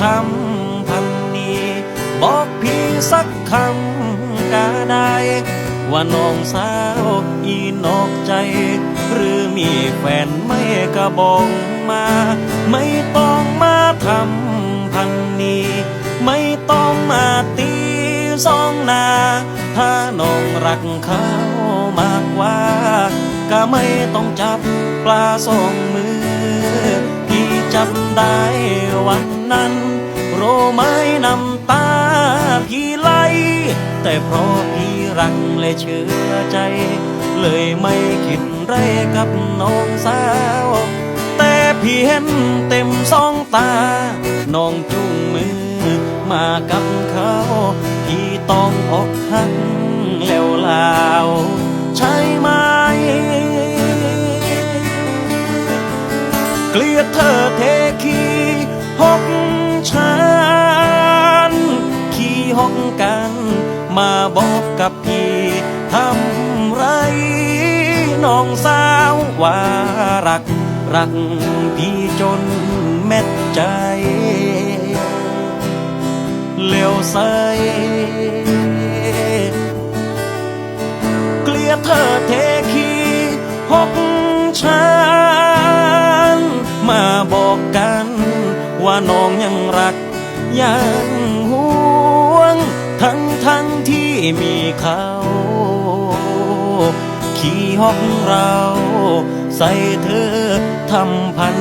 ทำพันดีบอกพี่สักคำก็ได้ ว่าน้องสาวอีนอกใจ หรือมีแฟนไม่กระบองมา ไม่ต้องมาทำพันนี้ ไม่ต้องมาตีสองหนา ถ้าน้องรักเขามากกว่า ก็ไม่ต้องจับปลาสองมือ พี่จำได้วันนั้น โรไม้น้ำตาพี่ไหลแต่เพราะพี่รักและเชื่อใจ เลยไม่คิดไรกับน้องสาว แต่พี่เห็นเต็มสองตา น้องจุงมือมากับเขา พี่ต้องอกหักแล้วลาวใช่ไหมเกลียดเธอเทขี้หกฉัน กกัน มาบอกกับพี่ทำไร น้องสาวว่ารัก รักพี่จนเม็ดใจเลี้ยวใสเกลียดเธอเทขี้หกฉันมาบอกกันว่าน้องยังรักยัง ทั้งที่มีเขาขี่ห้องเรา ใส่เธอทำพัน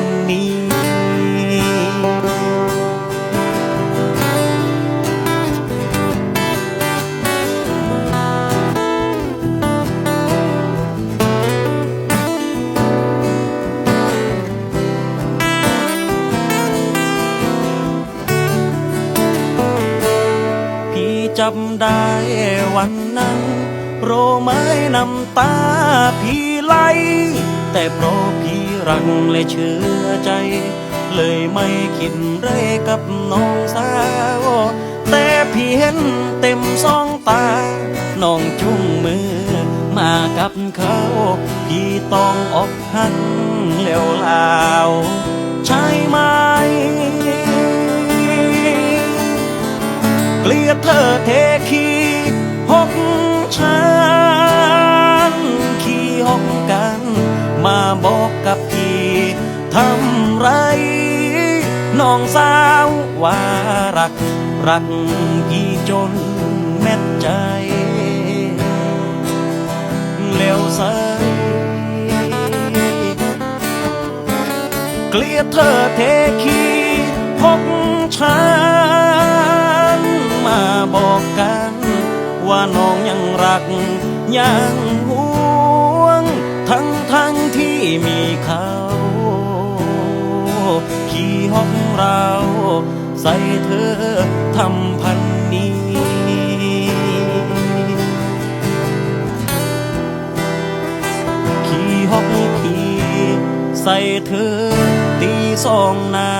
จำได้วันนั้น โรไม้น้ำตาพี่ไหล แต่เพราะพี่รักและเชื่อใจ เลยไม่คิดเรกับน้องสาว แต่พี่เห็นเต็มสองตา น้องจุงมือมากับเขา พี่ต้องอกหักแล้ว ทำไร น้องสาวว่ารัก รักพี่จนเม็ดใจเลี้ยวใสเกลียดเธอเทขี้หกฉันมาบอกกัน ว่าน้องยังรักยังห่วง ทั้งทั้งที่มีเขาขี่ห้องเรา ใส่เธอทำพันนี้ขี่ห้องพี่ใส่เธอตีสองนา